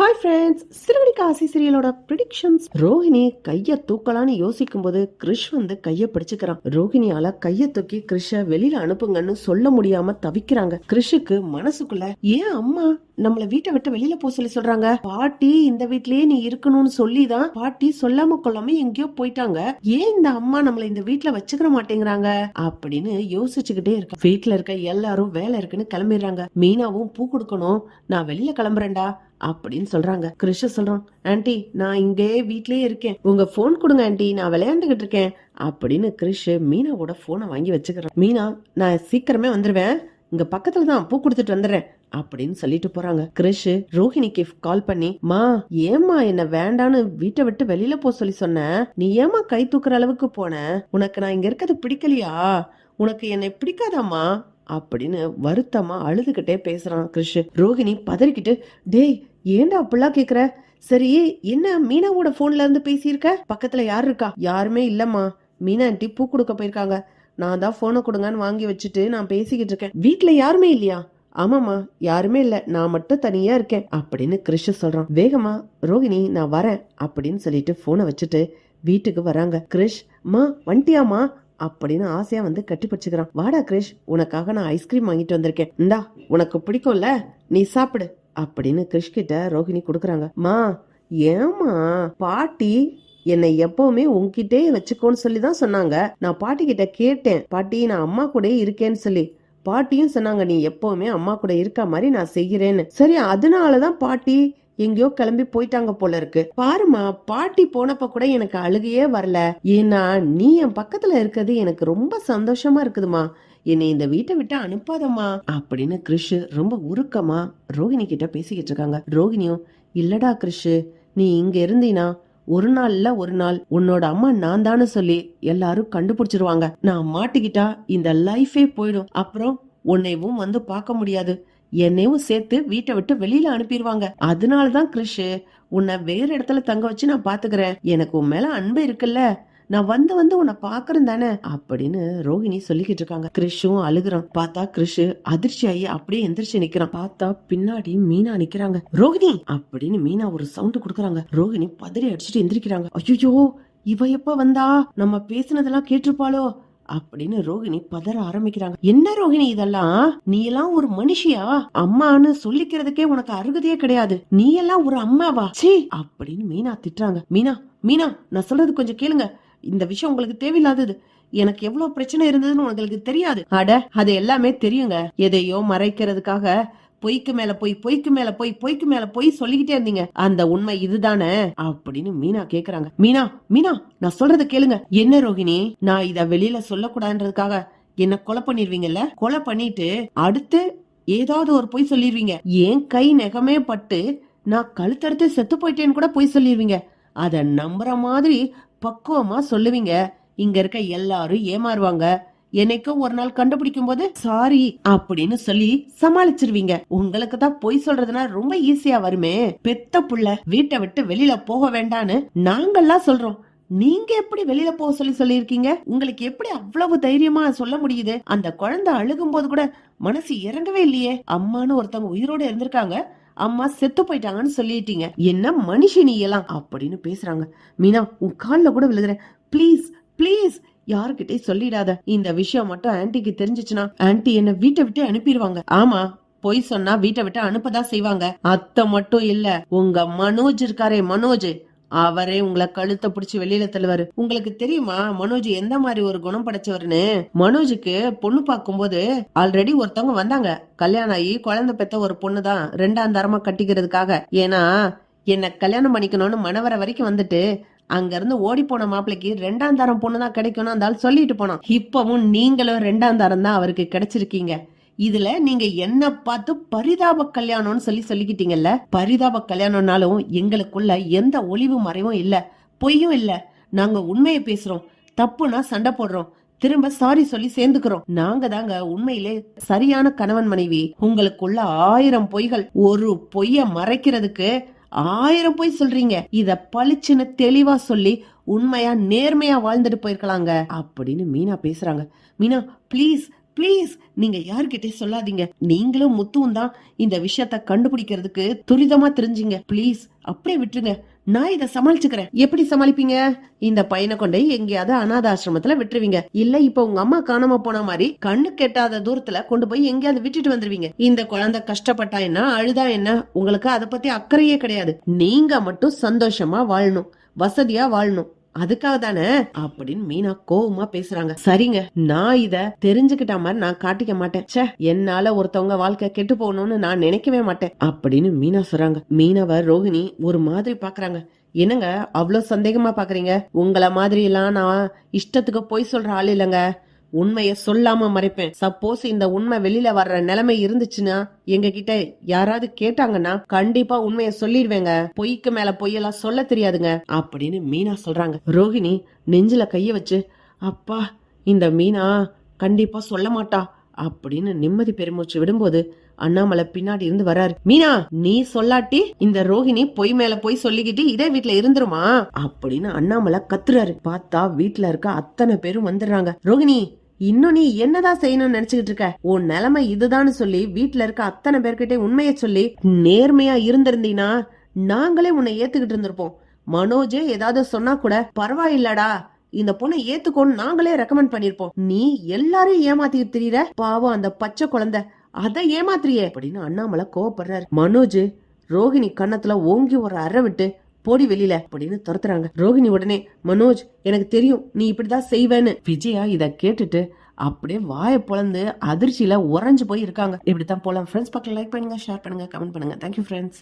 Hi friends சிறுவடி காசி சீரியலோட ப்ரிடிக்ஷன்ஸ் ரோஹிணி கையை தூக்கலான்னு யோசிக்கும் போது கிறிஷ் வந்து கையை பிடிச்சுக்கிறான். ரோஹிணியால கையை தூக்கி கிறிஷ வெளியில அனுப்புங்கன்னு சொல்ல முடியாம தவிக்கிறாங்க. கிறிஷுக்கு மனசுக்குள்ள ஏன் அம்மா? நம்மள வீட்டை விட்டு வெளியில போக சொல்லி சொல்றாங்க. பாட்டி இந்த வீட்லயே நீ இருக்கணும்னு சொல்லிதான் பாட்டி சொல்லாம கொள்ளாம எங்கேயோ போயிட்டாங்க. ஏன் இந்த அம்மா நம்மள இந்த வீட்டுல வச்சுக்கிற மாட்டேங்கிறாங்க? அப்படின்னு யோசிச்சுக்கிட்டே இருக்க. வீட்டுல இருக்க எல்லாரும் வேலை இருக்குன்னு கிளம்பிடுறாங்க. மீனாவும் பூ கொடுக்கணும். நான் வெளியில கிளம்புறேன்டா. அப்படின்னு சொல்றாங்க. கிருஷ சொல்றான் ஆண்டி நான் இங்கே வீட்லயே இருக்கேன். உங்க போன் கொடுங்க ஆண்டி. நான் விளையாண்டுகிட்டு இருக்கேன். அப்படின்னு கிருஷ் மீனாவோட போனை வாங்கி வச்சுக்கிறான். மீனா நான் சீக்கிரமே வந்துருவேன். இங்க பக்கத்துல தான் பூ கொடுத்துட்டு வந்துடுறேன். அப்படின்னு சொல்லிட்டு போறாங்க. கிரிஷ் ரோஹிணிக்கு கால் பண்ணி மா ஏமா என்ன வேண்டான்னு வீட்டை விட்டு வெளியில போ சொல்லி சொன்ன? நீ ஏமா கை தூக்குற அளவுக்கு போன? உனக்கு நான் இங்க இருக்கிறது பிடிக்கலையா? உனக்கு என்னை பிடிக்காதாம்மா? அப்படின்னு வருத்தமா அழுதுகிட்டே பேசுறான் கிரிஷ். ரோஹிணி பதறிக்கிட்டு டேய் ஏன்டா அப்படிலாம் கேக்குற? சரி என்ன மீனாவோட போன்ல இருந்து பேசியிருக்க? பக்கத்துல யார் இருக்கா? யாருமே இல்லம்மா. மீனா ஆண்டி பூ கொடுக்க போயிருக்காங்க. நான் தான் போனை கொடுங்கன்னு வாங்கி வச்சுட்டு நான் பேசிக்கிட்டு இருக்கேன். வீட்டுல யாருமே இல்லையா? ஆமாமா யாருமே இல்ல. நான் மட்டும் தனியா இருக்கேன் அப்படின்னு கிருஷ் சொல்றான். வேகமா ரோகிணி நான் வரேன் அப்படின்னு சொல்லிட்டு போனை வச்சுட்டு வீட்டுக்கு வராங்க. கிரிஷ் மா வண்டியாமா அப்படின்னு ஆசையா வந்து கட்டி பிடிச்சுக்கிறான். வாடா கிரிஷ் உனக்காக நான் ஐஸ்கிரீம் வாங்கிட்டு வந்திருக்கேன். இந்தா உனக்கு பிடிக்கும்ல? நீ சாப்பிடு. அப்படின்னு கிரிஷ் கிட்ட ரோஹிணி கொடுக்குறாங்க. மா ஏமா பாட்டி என்னை எப்பவுமே உன்கிட்டே வச்சுக்கோன்னு சொல்லி தான் சொன்னாங்க. நான் பாட்டி கிட்ட கேட்டேன். பாட்டி நான் அம்மா கூட இருக்கேன்னு சொல்லி. பாட்டியும் சொன்னாங்க நீ எப்பவுமே அம்மா கூட இருக்க மாதிரி நான் செய்கிறேன்னு சரி அதனாலதான் பாட்டி எங்கேயோ கிளம்பி போயிட்டாங்க போல இருக்கு. பாருமா பாட்டி போனப்ப கூட எனக்கு அழுகையே வரல. ஏன்னா நீ என் பக்கத்துல இருக்கிறது எனக்கு ரொம்ப சந்தோஷமா இருக்குதுமா என்னை இந்த வீட்டை விட்டு அனுப்பாதம்மா அப்படின்னு கிறிஷ் ரொம்ப உருக்கமா ரோஹிணி கிட்ட பேசிக்கிட்டு இருக்காங்க. ரோஹிணியும் இல்லடா கிறிஷ் நீ இங்க இருந்தீனா ஒரு நாள்ல ஒரு நாள். உன்னோட அம்மா நான் தானே சொல்லி எல்லாரும் கண்டுபிடிச்சிருவாங்க. நான் மாட்டிக்கிட்டா இந்த லைஃபே போயிடும். அப்புறம் உன்னைவும் வந்து பார்க்க முடியாது. என்னையும் சேர்த்து வீட்டை விட்டு வெளியில அனுப்பிடுவாங்க அதனாலதான் கிறிஷ் உன்னை வேற இடத்துல தங்க வச்சு நான் பாத்துக்கிறேன். எனக்கு உன் மேல அன்பு இருக்குல்ல. நான் வந்து வந்து உன்னை பாக்குறேன் தானே அப்படின்னு ரோஹிணி சொல்லிக்கிட்டு இருக்காங்க. கிறிஷும் அழுகுறான். பார்த்தா கிறிஷ் அதிர்ச்சி ஆகி அப்படியே எந்திரிச்சு நிக்கிறான் பார்த்தா பின்னாடி மீனா நிக்கிறாங்க ரோஹிணி! அப்படின்னு மீனா ஒரு சவுண்ட் கொடுக்குறாங்க. ரோஹிணி பதறி அடிச்சுட்டு எந்திரிக்கிறாங்க. ஐயோ இவ எப்ப வந்தா? நம்ம பேசினதெல்லாம் கேட்டிருப்பாளோ? அப்படின்னு ரோஹிணி பதற ஆரம்பிக்கிறாங்க. என்ன ரோகிணி இதெல்லாம்? நீ எல்லாம் ஒரு மனுஷியா? அம்மான்னு சொல்லிக்கிறதுக்கே உனக்கு அருகதையே கிடையாது. நீ எல்லாம் ஒரு அம்மாவா? சீ அப்படின்னு மீனா திட்டுறாங்க. மீனா மீனா நான் சொல்றது கொஞ்சம் கேளுங்க. இந்த விஷயம் உங்களுக்கு தேவையில்லாதது. எனக்கு எவ்வளவு பிரச்சனை இருந்ததுன்னு உங்களுக்கு தெரியாது. அட அது எல்லாமே தெரியுங்க. எதையோ மறைக்கிறதுக்காக பொய்க்கு மேல போய் பொய்க்கு மேல போய் பொய்க்கு மேல பொய் சொல்லிக்கிட்டே இருந்தீங்க. அந்த உண்மை இதுதானே? அப்படின்னு மீனா கேக்குறாங்க. மீனா மீனா நான் சொல்றத கேளுங்க. என்ன ரோகிணி நான் இத வெளியில சொல்லக்கூடாதுன்றதுக்காக என்ன கொலை பண்ணிருவீங்கல்ல கொலை பண்ணிட்டு அடுத்து ஏதாவது ஒரு பொய் சொல்லிருவீங்க என் கை நெகமே பட்டு நான் கழுத்தடுத்து செத்து போயிட்டேன்னு கூட பொய் சொல்லிருவீங்க அத நம்புற மாதிரி பக்குவமா சொல்லுவீங்க. இங்க இருக்க எல்லாரும் ஏமாறுவாங்க. என்னைக்கும் ஒரு நாள் கண்டுபிடிக்கும் போது சாரி அப்படின்னு சொல்லி சமாளிச்சிருவீங்க. உங்களுக்கு தான் பொய் சொல்றதுனா ரொம்ப ஈஸியா வருமே. பெத்த புள்ள வீட்டை விட்டு வெளியில போக வேண்டான்னு நாங்கெல்லாம் சொல்றோம். நீங்க எப்படி வெளியில போக சொல்லி சொல்லியிருக்கீங்க? உங்களுக்கு எப்படி அவ்வளவு தைரியமா சொல்ல முடியுது? அந்த குழந்தை அழுகும் போது கூட மனசு இறங்கவே இல்லையே. அம்மான்னு ஒருத்தவங்க உயிரோட இருந்திருக்காங்க. அம்மா செத்து போயிட்டாங்கன்னு சொல்லிட்டீங்க. என்ன மனுஷனி எல்லாம்? அப்படின்னு பேசுறாங்க. மீனா உன் கால்ல கூட விழுகிறேன் ப்ளீஸ் ப்ளீஸ். யாருக்கிட்டே சொல்லிடாத. இந்த விஷயம் மட்டும் ஆன்டிக்கு தெரிஞ்சிச்சுன்னா ஆன்டி என்ன வீட்டை விட்டு அனுப்பிடுவாங்க. ஆமா பொய் சொன்னா வீட்டை விட்டு அனுப்பதான் செய்வாங்க. அத்தை மட்டும் இல்ல உங்க மனோஜ் இருக்காரே மனோஜ். அவரே உங்களை கழுத்தை பிடிச்சி வெளியில தள்ளுவாரு. உங்களுக்கு தெரியுமா மனோஜ் எந்த மாதிரி ஒரு குணம் படைச்சவர்னு? மனோஜுக்கு பொண்ணு பார்க்கும்போது ஆல்ரெடி ஒருத்தவங்க வந்தாங்க. கல்யாணம் ஆகி குழந்தை பெத்த ஒரு பொண்ணு தான் ரெண்டாம் தரமா கட்டிக்கிறதுக்காக. ஏன்னா என்ன கல்யாணம் பண்ணிக்கணும்னு மணவர வரைக்கும் வந்துட்டு அங்க இருந்து ஓடி போன மாப்பிளைக்கு ரெண்டாம் தரம் பொண்ணு தான் கிடைக்கணும் அந்த ஆள் சொல்லிட்டு போனோம் இப்பவும் நீங்களும் ரெண்டாம் தரம் தான் அவருக்கு கிடைச்சிருக்கீங்க. இதுல நீங்க என்ன பார்த்து பரிதாப கல்யாணம்னு சொல்லி சொல்லிக்கிட்டீங்கல்ல பரிதாப கல்யாணம்னாலும் எங்களுக்குள்ள எந்த ஒளிவு மறைவும் இல்ல பொய்யும் இல்ல. நாங்க உண்மையை பேசுறோம் தப்புனா சண்டை போடுறோம் திரும்ப சாரி சொல்லி சேர்ந்துக்கிறோம். நாங்க தாங்க உண்மையிலே சரியான கணவன் மனைவி. உங்களுக்குள்ள ஆயிரம் பொய்கள் ஒரு பொய்ய மறைக்கிறதுக்கு ஆயிரம் பொய் சொல்றீங்க. இத பளிச்சுன்னு தெளிவா சொல்லி உண்மையா நேர்மையா வாழ்ந்துட்டு போயிருக்கலாங்க. அப்படின்னு மீனா பேசுறாங்க. மீனா ப்ளீஸ் ப்ளீஸ் நீங்க யார்கிட்டயும் சொல்லாதீங்க. நீங்களும் முத்துவும் தான் இந்த விஷயத்த கண்டுபிடிக்கிறதுக்கு துரிதமா தெரிஞ்சீங்க. ப்ளீஸ் அப்படியே விட்டுருங்க. நான் இதை சமாளிச்சுக்கிறேன். எப்படி சமாளிப்பீங்க? இந்த பையனை கொண்டு எங்கேயாவது அனாத ஆசிரமத்துல விட்டுருவீங்க. இல்ல இப்ப உங்க அம்மா காணாம போன மாதிரி கண்ணு கெட்டாத தூரத்துல கொண்டு போய் எங்கேயாவது விட்டுட்டு வந்துருவீங்க. இந்த குழந்தை கஷ்டப்பட்டா என்ன அழுதா என்ன உங்களுக்கு அதை பத்தி அக்கறையே கிடையாது. நீங்க மட்டும் சந்தோஷமா வாழணும். வசதியா வாழணும். அதுக்காக தானே? அப்படின்னு மீனா கோவமா பேசுறாங்க. சரிங்க நான் இத தெரிஞ்சுக்கிட்ட மாதிரி நான் காட்டிக்க மாட்டேன். ச்சே என்னால ஒருத்தவங்க வாழ்க்கை கெட்டு போகணும்னு நான் நினைக்கவே மாட்டேன் அப்படின்னு மீனா சொல்றாங்க. மீனவ ரோஹிணி ஒரு மாதிரி பாக்குறாங்க. என்னங்க அவ்வளவு சந்தேகமா பாக்குறீங்க? உங்கள மாதிரி எல்லாம் நான் இஷ்டத்துக்கு பொய் சொல்ற ஆள் இல்லைங்க. உண்மைய சொல்லாம மறைப்பேன். சப்போஸ் இந்த உண்மை வெளியில வர்ற நிலைமை இருந்துச்சுன்னா எங்க கிட்ட யாராவது கேட்டாங்கன்னா கண்டிப்பா உண்மைய சொல்லிடுவேங்க. பொய்க்கு மேல பொய்யெல்லாம் சொல்ல தெரியாதுங்க அப்படின்னு மீனா சொல்றாங்க. ரோஹிணி நெஞ்சில கைய வச்சு அப்பா இந்த மீனா கண்டிப்பா சொல்ல மாட்டா. அப்படின்னு நிம்மதி பெருமூச்சு விடும்போது அண்ணாமலை பின்னாடி இருந்து வராரு. மீனா நீ சொல்லாட்டி இந்த ரோஹிணி பொய் மேல போய் சொல்லிக்கிட்டு இதே வீட்டுல இருந்துருமா? அப்படின்னு அண்ணாமலை கத்துறாரு. பார்த்தா வீட்டுல இருக்க அத்தனை பேரும் வந்துடுறாங்க. ரோஹிணி இன்னும் நீ என்னதான் செய்யணும்னு நினைச்சுக்கிட்டு இருக்க? உன் நிலைமை இதுதான்னு சொல்லி வீட்டுல இருக்க அத்தனை பேர்கிட்டே உண்மையை சொல்லி நேர்மையா இருந்திருந்தீனா நாங்களே உன்னை ஏத்துக்கிட்டு இருந்திருப்போம். மனோஜே ஏதாவது சொன்னா கூட பரவாயில்லடா இந்த பொண்ணை ஏத்துக்கோன்னு நாங்களே ரெக்கமெண்ட் பண்ணிருப்போம் நீ எல்லாரையும் ஏமாத்திட்டு தெரியற? பாவம் அந்த பச்சை குழந்தை. அதை ஏமாத்துறியே. அப்படின்னு அண்ணாமலை கோவப்படுறாரு. மனோஜ் ரோஹிணி கன்னத்துல ஓங்கி ஒரு அறை விட்டு போடி வெளியில அப்படின்னு துரத்துறாங்க. ரோகிணி உடனே மனோஜ் எனக்கு தெரியும் நீ இப்படிதான் செய்வேன்னு. விஜயா இத கேட்டுட்டு அப்படியே வாயை பொழந்து அதிர்ச்சியில உறைஞ்சு போய் இருக்காங்க இப்படித்தான் போலாம். ஃப்ரெண்ட்ஸ் பக்கம் லைக் பண்ணுங்க ஷேர் பண்ணுங்க கமெண்ட் பண்ணுங்க. Thank you friends